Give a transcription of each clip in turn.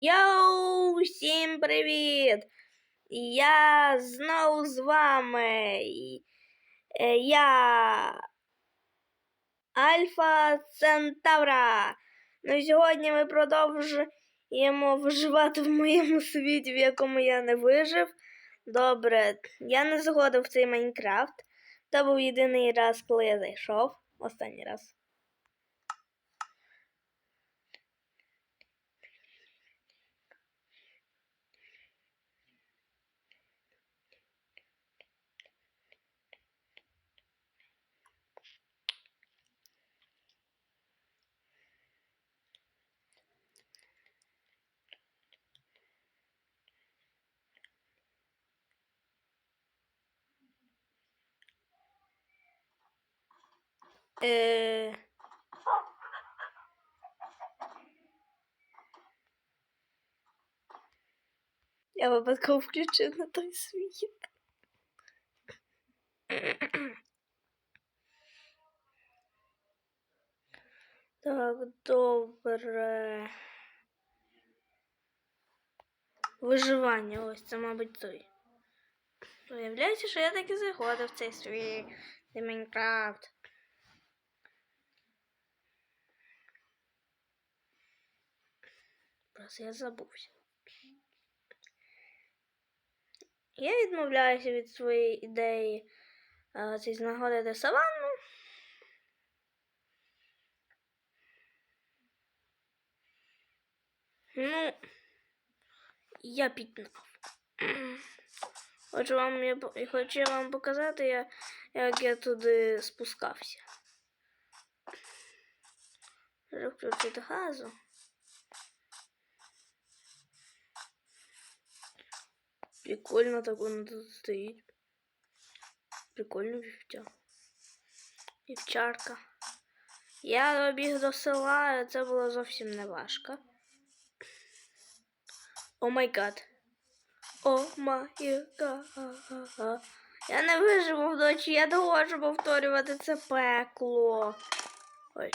Йоу, всім привіт! Я знову з вами. Е, Я Альфа Центавра. Ну сьогодні ми продовжуємо виживати в моєму світі, в якому я не вижив. Добре, я не заходив в цей Майнкрафт. Це був єдиний раз, коли я зайшов. Останній раз. Е... Я випадково включив на той світ. Так, добре. Виживання, ось це, мабуть, той. Виявляється, що я таки заходив в цей цей Майнкрафт. Просто я забувся. Я відмовляюся від своєї ідеї а, цей знаходити саванну. Ну, я піднав. Хочу вам, я, хочу вам показати, я, як я туди спускався. Включити газу. Прикольно так воно тут стоїть. Прикольно вівця. Вівчарка. Я добіг до села, це було зовсім не важко. О май гад. О май гад. Я не виживу вночі, я не можу повторювати це пекло. Ой.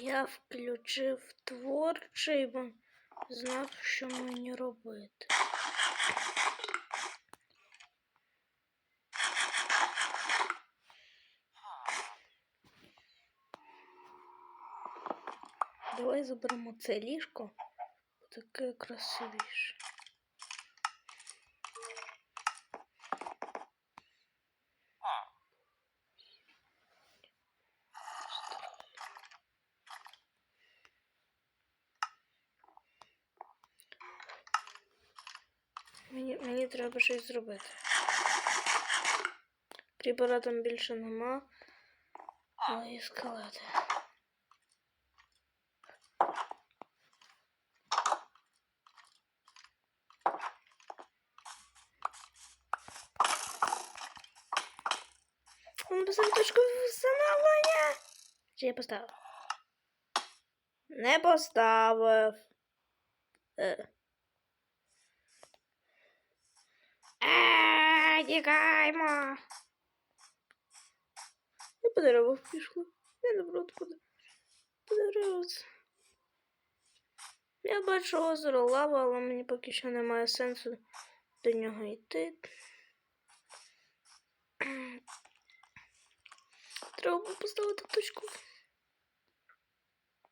Я включив творчий, бо знав, що мені робити. Давай заберемо це ліжко. Таке красивіше. Мені, треба щось зробити. Кріпера там більше нема. Але і скелети. Он поставив точку встановлення. Чи я поставив? Не поставив. Е. Е, Тікаємо. Я по деревах пішла. Я наоборот по, по деревах. Я бачу озеро лава, але мені поки що немає сенсу до нього йти. Треба поставити точку.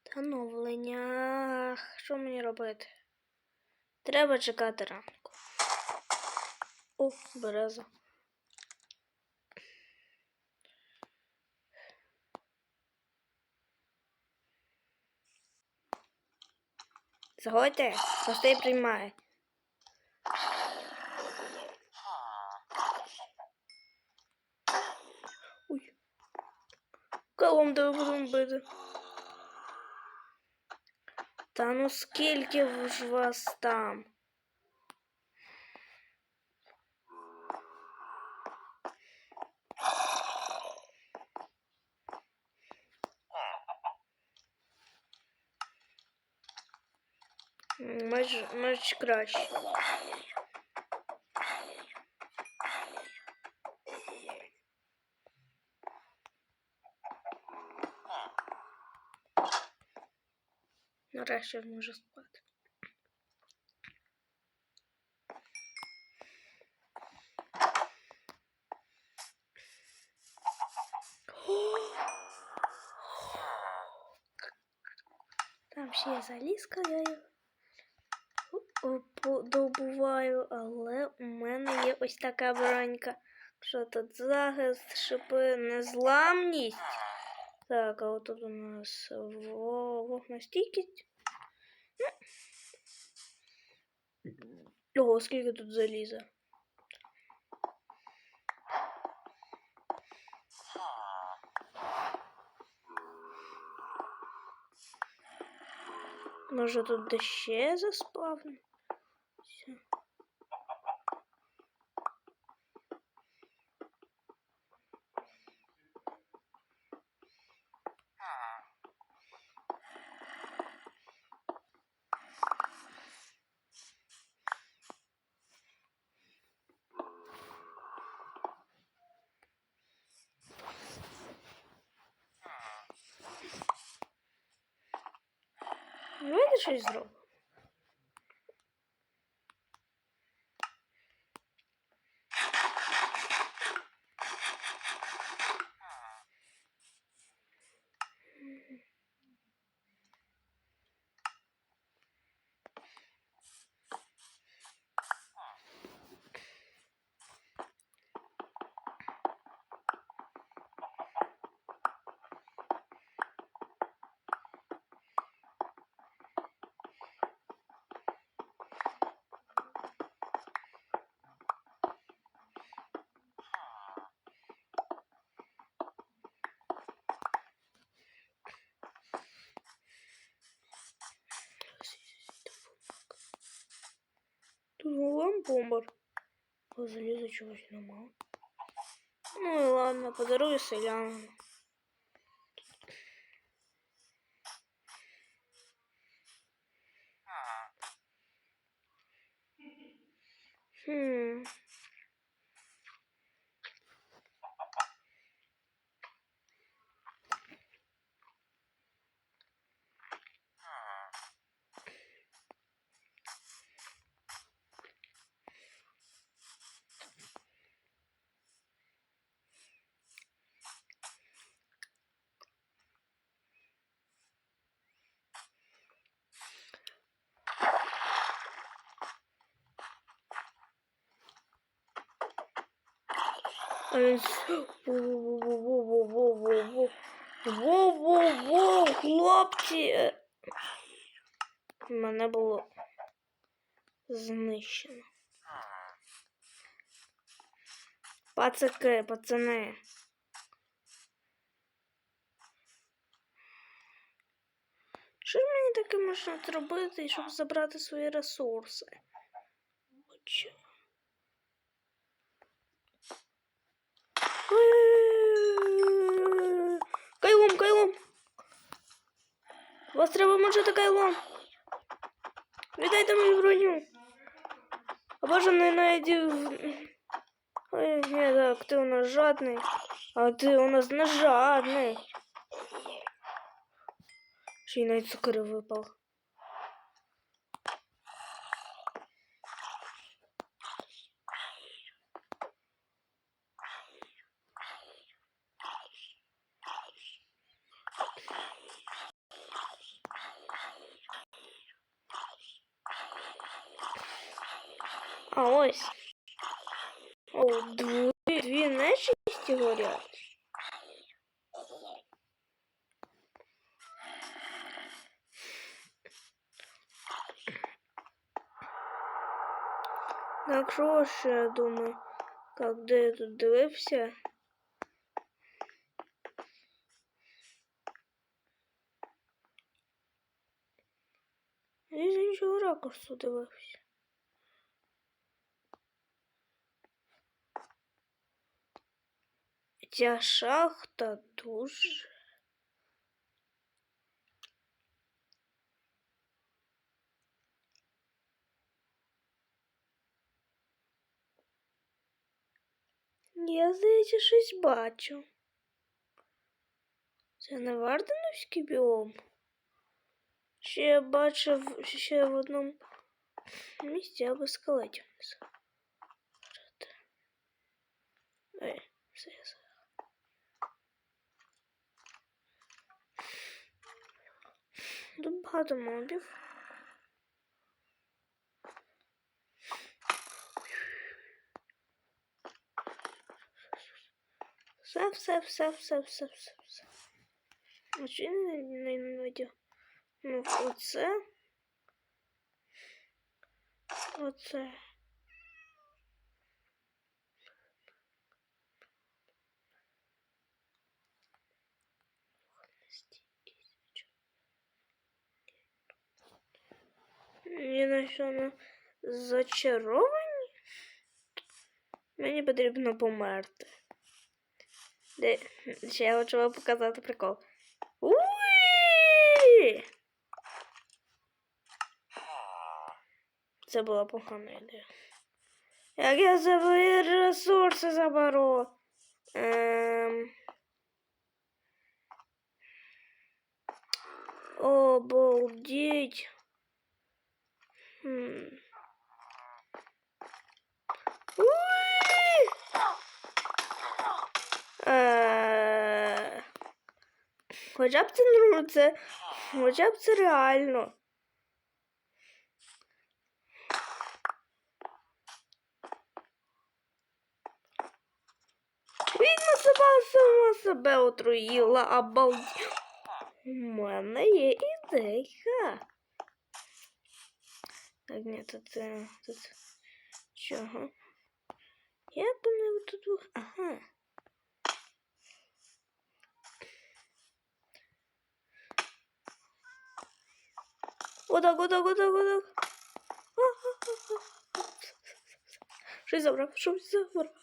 Встановлення. Що мені робити? Треба чекати ранку. О, береза. Заходьте, гостей приймає. Ой. Калом де будемо бити. Та ну скільки ж вас там? М, Меч, меч краще. Нарешті можу спати. Там ще є залізка, я її о, по- добуваю, але у мене є ось така бронька. Що тут захист, шипи, незламність. Так, а от тут у нас во- вогнестійкість. Ну. Ого, скільки тут заліза. Може тут ще заспавне? Давайте щось зробимо. Тут ламбомбар. Заліза чогось нема. Ну і ладно, подарую селянам. Хм. А він с- Во-во-во-во-во-во-во. Во-во-во, хлопці. Мене було знищено. Пацаки, пацани. Що ж мені таке можна зробити, щоб забрати свої ресурси? Хоча. Е, Кайлом, кайлом. Вас треба мочити кайлом. Віддайте мою броню. А бажано найди. Ой, не, так, ти у нас жадний. А ти у нас не жадний. Ще й навіть цукор випав. А ось. О, дві, дві нечисті горять. Так що ж, я думаю, когда я тут дивився. Я з іншого ракурсу дивився. Ця шахта дуже. Я, здається, щось бачу. Це не Варденовський біом? Ще я бачив ще в одному місці або скелетів внизу. Ой, все я Тут багато мобів. Все, все, все, все, все, все, все. А чи не, не? Ну, оце. Оце. Ні на що зачаровані? Мені потрібно померти. Де... Ще я хочу вам показати прикол. Уї! Це була погана ідея. Як я заберу ресурси заберу. Ем... Обалдеть. Хм. Е, Хоча б це ну, це, хоча б це реально. Він себе сама себе отруїла, обалді. У мене є ідейка. Так, ні, тут, е, тут чого? Би не тут. бух- Ага. Отак, отак, отак, отак. Щось забрав, щось забрав.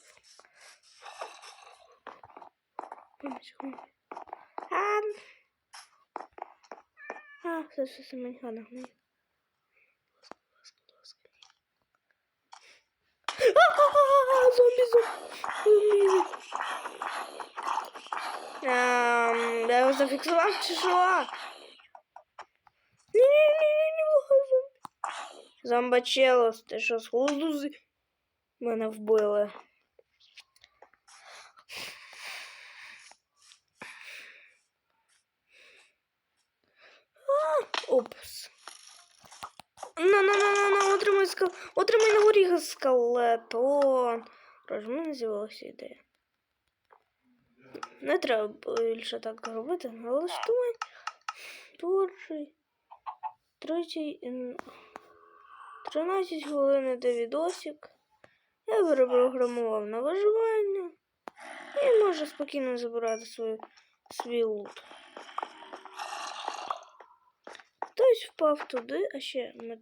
А, все, все, все, мені гадно, мені. Ем, Я його зафіксував чи що? Ні-ні-ні, зомбі. Зомбачелос, ти що, з глузду. Мене вбили. А, Упс. На, на, на, на, на, отримай скал... Отримай на горі скелетон. Рож, в мене з'явилася ідея. Не треба більше так робити. Налаштувань. Творчий. Третій. 13 хвилин іде відосик. Я перепрограмував на виживання. І можу спокійно забирати свій, свій лут. Хтось впав туди, а ще ми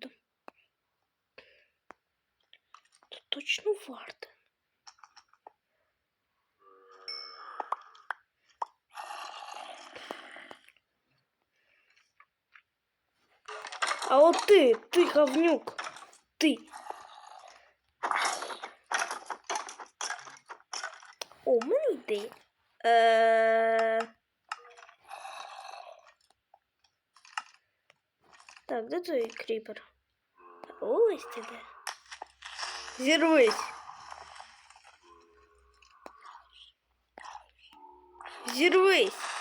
точно варто. А от ти, ти говнюк, ти. О, у мене ідея. Е... Так, де той кріпер? Ось ти де. Зірвись. Зірвись.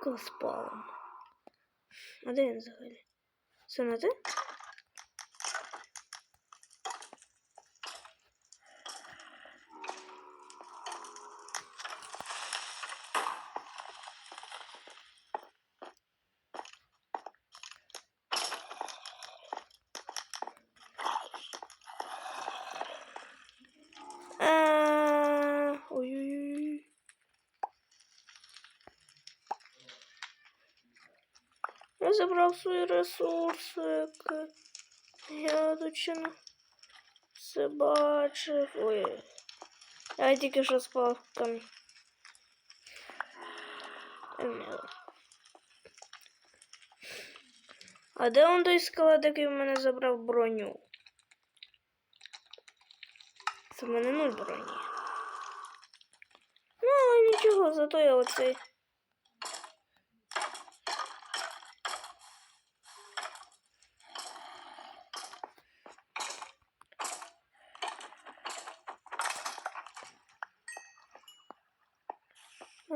Такого спалом. А де він взагалі? Це не ти? Е, Ой-ой-ой. Я забрав свої ресурсики. Я ще все бачив. Ой. Я тільки що спав. Еміло. А де он той скелет, який в мене забрав броню? Це в мене нуль броні. Ну, нічого, зато я оцей.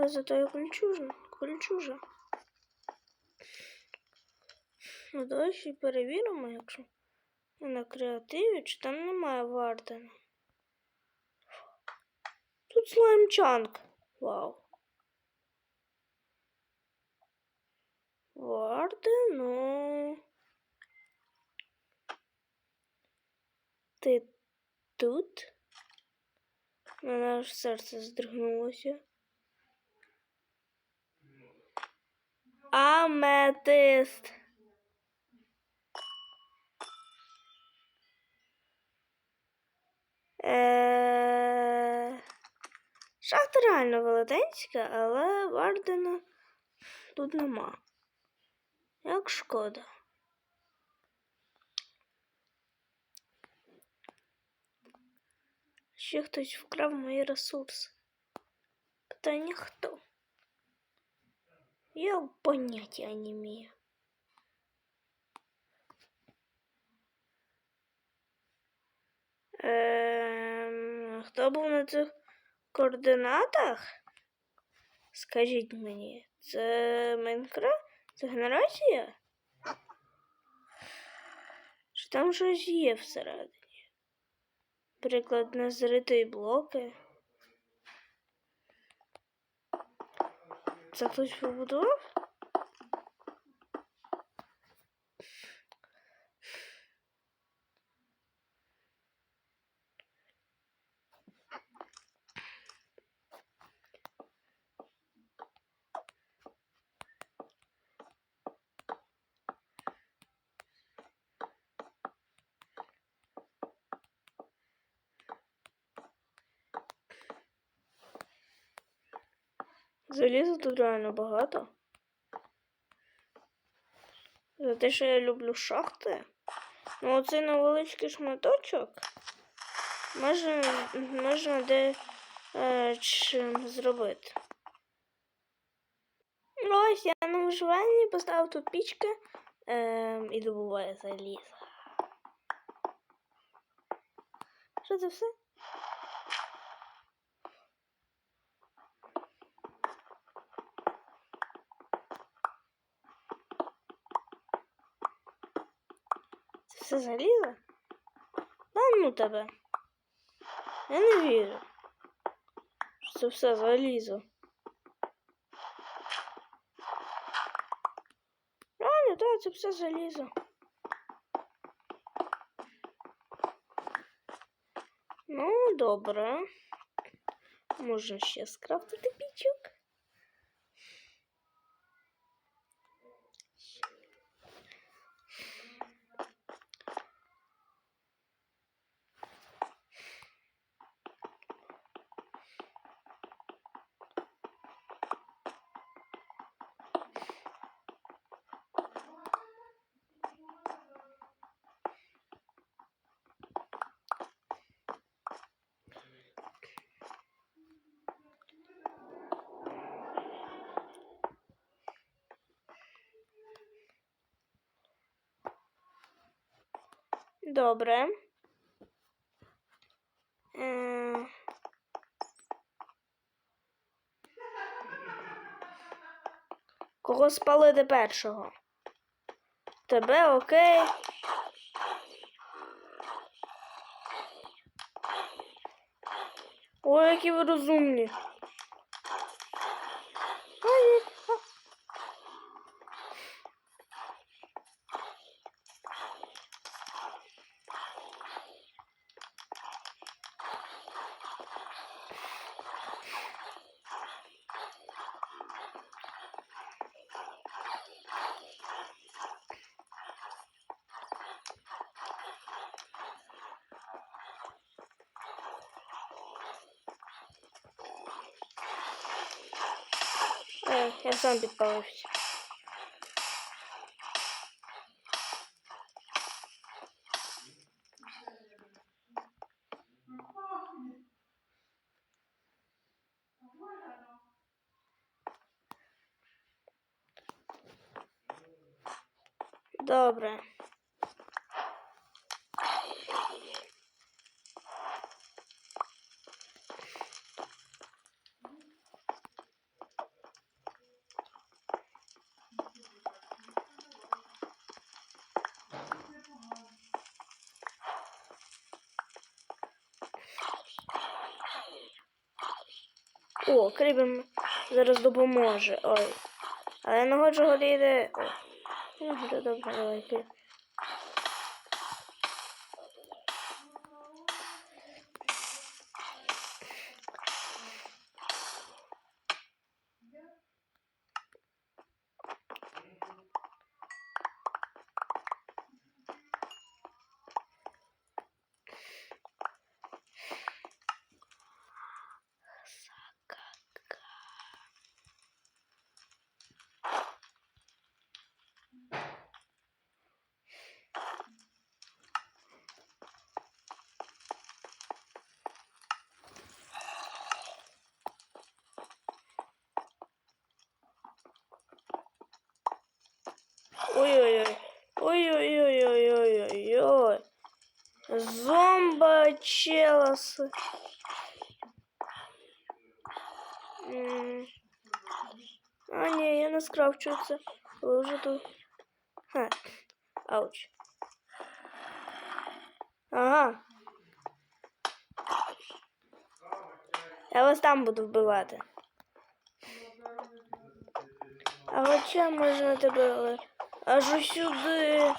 Але зато я кольчужа, кольчужа. Ну, давай ще перевіримо, якщо на креативі, чи там немає Вардена. Тут слаймчанк. Вау. Варден, ну. Ти тут? Мене аж серце здригнулося. Аметист. Е... Шахта реально велетенська, але Вардена тут нема. Як шкода. Ще хтось вкрав мої ресурси. Питання хто? Я поняття не маю. Ем, хто був на цих координатах? Скажіть мені, це Майнкрафт? Це генерація? Чи там щось є всередині? Приклад на зритої блоки. Це хтось побудував? Заліза тут реально багато. За те, що я люблю шахти. Ну, оцей невеличкий шматочок можна, можна де е, чим зробити. Ну, Ось я на виживанні поставив тут пічки е, і добуваю залізо. Що це все? Це все залізо? Та ну тебе. Я не вірю. Що це все залізо. Реально, так, це все залізо. Ну, добре. Можна ще скрафтити Добре. Е, Кого спалити першого? Тебе окей. Ой, які ви розумні. Ой, а. Е, я сам підпалився. Добре. О, Крибін зараз допоможе. Ой. Але я не хочу горіти. Ой. Ну, добре, добре, Ой-ой-ой. Ой-ой-ой-ой-ой-ой-ой. Зомба челосы. А, ні, я не скрафчу це. Ви вже тут. Ха. Ауч. Ага. Я вас там буду вбивати. А хоча можна тебе аж ось сюди.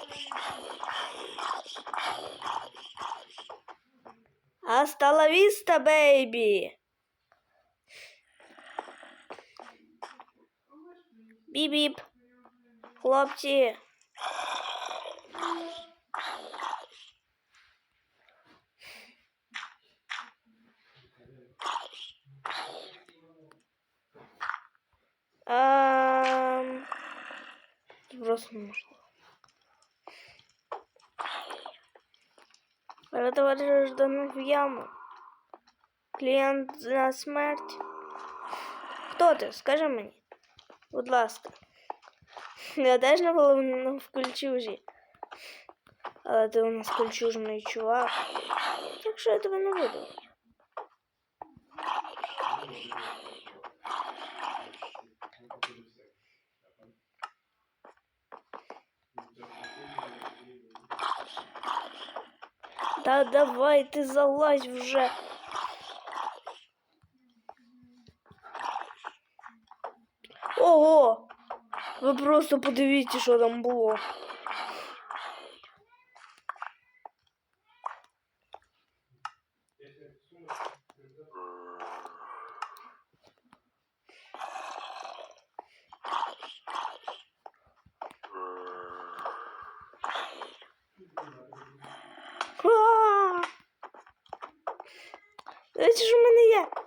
Hasta la vista, baby. Біп-біп. Хлопці. Ам... Просто не можна. Перетвориш в яму. Клієнт на смерть. Хто ти? Скажи мені. Будь ласка. Я теж не була в- кульчужі. Але ти у нас кульчужний чувак. Так що я тебе не буду. Та давай ти залазь вже. Ого! Ви просто подивіться, що там було.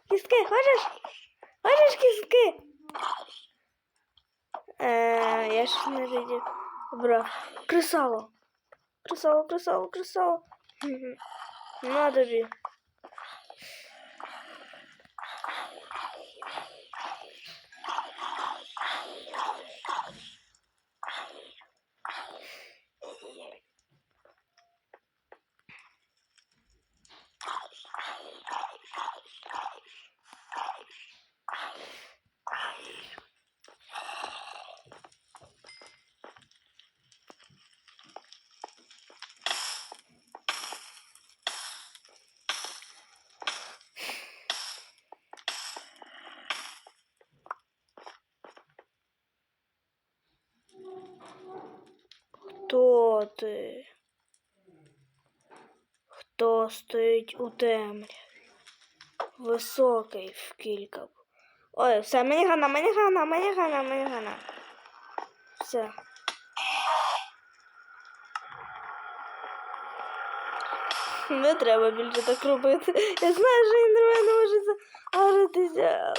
Кістки, хочеш? Хочеш кістки? Е, я ж не тоді Добре. Кресало. Кресало, кресало, кресало. На тобі. Хто ти? Хто стоїть у темряві? Високий в кілька. Ой, все, мені гана, мені гана, мені гана, мені гана. Все. Не треба більше так робити. Я знаю, що індермен може загоритися.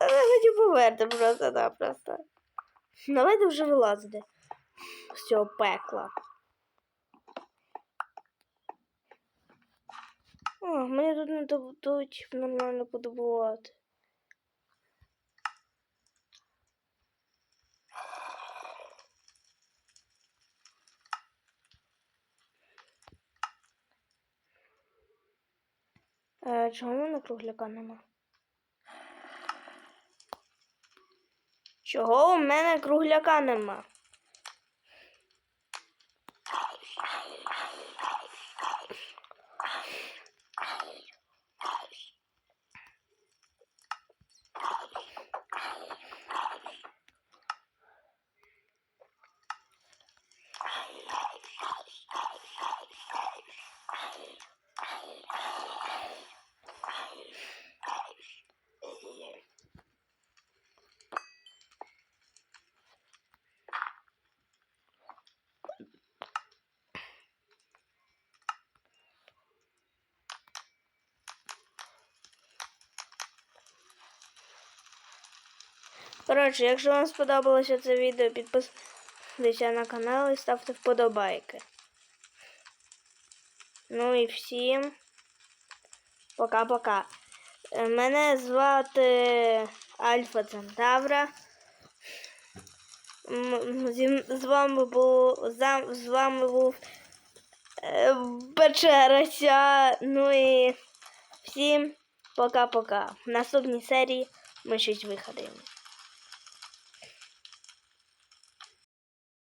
Я не хотів померти просто-напросто. Давайте вже вилазити з цього пекла. О, мені тут не дадуть нормально подобувати. Е, чому в мене кругляка нема? Чого у мене кругляка нема? Коротше, якщо вам сподобалося це відео, підписуйтеся на канал і ставте вподобайки. Ну і всім пока-пока. Мене звати Альфа Центавра. З вами був з вами був Печерася. Ну і всім пока-пока. В наступній серії ми щось вигадаємо.